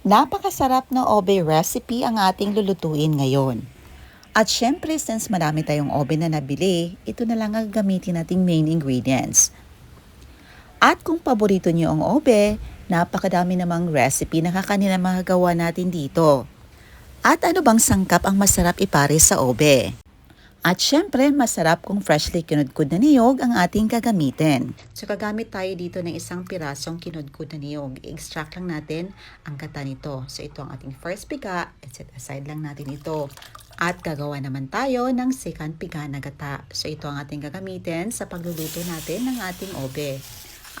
Napakasarap na obe recipe ang ating lulutuin ngayon. At syempre, since marami tayong obe na nabili, ito na lang ang gamitin nating main ingredients. At kung paborito niyo ang obe, napakadami namang recipe na kakanila magagawa natin dito. At ano bang sangkap ang masarap ipare sa obe? At syempre, masarap kung freshly kinudkud na niyog ang ating gagamitin. So, gagamit tayo dito ng isang pirasong kinudkud na niyog. I-extract lang natin ang kata nito. So, ito ang ating first piga. I-set aside lang natin ito. At gagawa naman tayo ng second piga na gata. So, ito ang ating gagamitin sa pagluluto natin ng ating obe.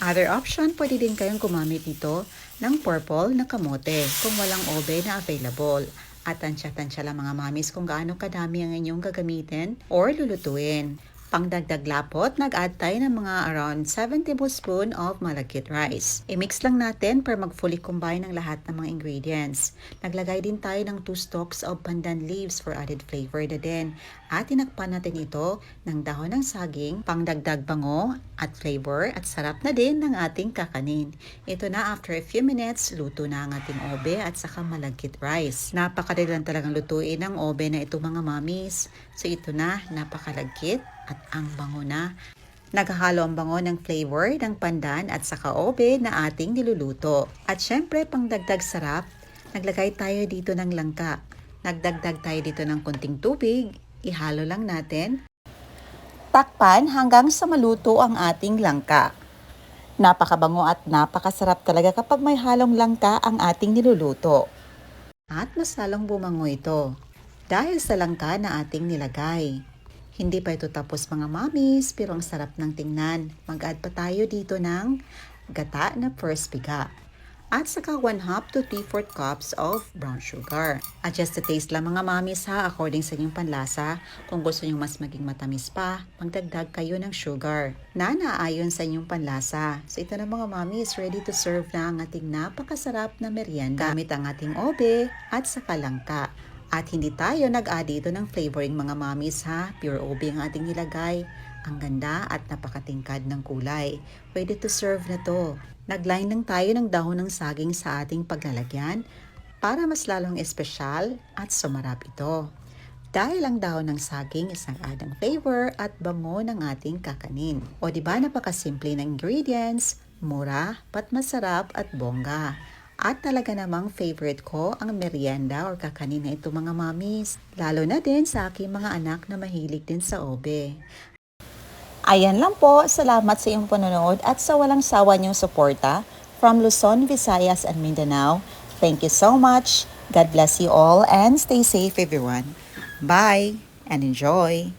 Other option, pwede din kayong gumamit dito ng purple na kamote kung walang obe na available. At tansya-tansya lang mga mamis kung gaano kadami ang inyong gagamitin or lulutuin. Pangdagdag lapot, nag-add tayo ng mga around 7 tablespoon of malagkit rice. I-mix lang natin para mag-fully combine ang lahat ng mga ingredients. Naglagay din tayo ng 2 stalks of pandan leaves for added flavor na din. At tinakpan natin ito ng dahon ng saging, pangdagdag bango at flavor at sarap na din ng ating kakanin. Ito na after a few minutes, luto na ang ating obe at saka malagkit rice. Napakadali lang talagang lutuin ang obe na ito mga mamis. So ito na, napakalagkit at ang bango na. Naghahalo ang bango ng flavor ng pandan at saka obe na ating niluluto. At syempre, pangdagdag sarap, naglagay tayo dito ng langka. Nagdagdag tayo dito ng konting tubig. Ihalo lang natin. Takpan hanggang sa maluto ang ating langka. Napakabango at napakasarap talaga kapag may halong langka ang ating niluluto. At mas lalong bumango ito dahil sa langka na ating nilagay. Hindi pa ito tapos mga mamis, pero ang sarap ng tingnan. Mag-add pa tayo dito ng gata na first piga. At saka 1 half to 3 4 cups of brown sugar. Adjust the taste lang mga mamis ha, according sa inyong panlasa. Kung gusto nyo mas maging matamis pa, magdagdag kayo ng sugar na naayon sa inyong panlasa. So ito na mga mamis, ready to serve na ang ating napakasarap na merienda. Gamit ang ating obe at saka langka. At hindi tayo nag-add dito ng flavoring mga mamis ha. Pure OB ang ating nilagay. Ang ganda at napakatingkad ng kulay. Pwede to serve na to. Nagline lang tayo ng dahon ng saging sa ating paglalagyan para mas lalong espesyal at sumarap ito. Dahil ang dahon ng saging isang adang flavor at bango ng ating kakanin. O di ba napakasimple ng ingredients, mura, pat masarap at bongga. At talaga namang favorite ko ang merienda or kakanin na ito mga mamis. Lalo na din sa aking mga anak na mahilig din sa obe. Ayan lang po, salamat sa iyong panonood at sa walang sawa niyong suporta from Luzon, Visayas, and Mindanao. Thank you so much. God bless you all and stay safe everyone. Bye and enjoy.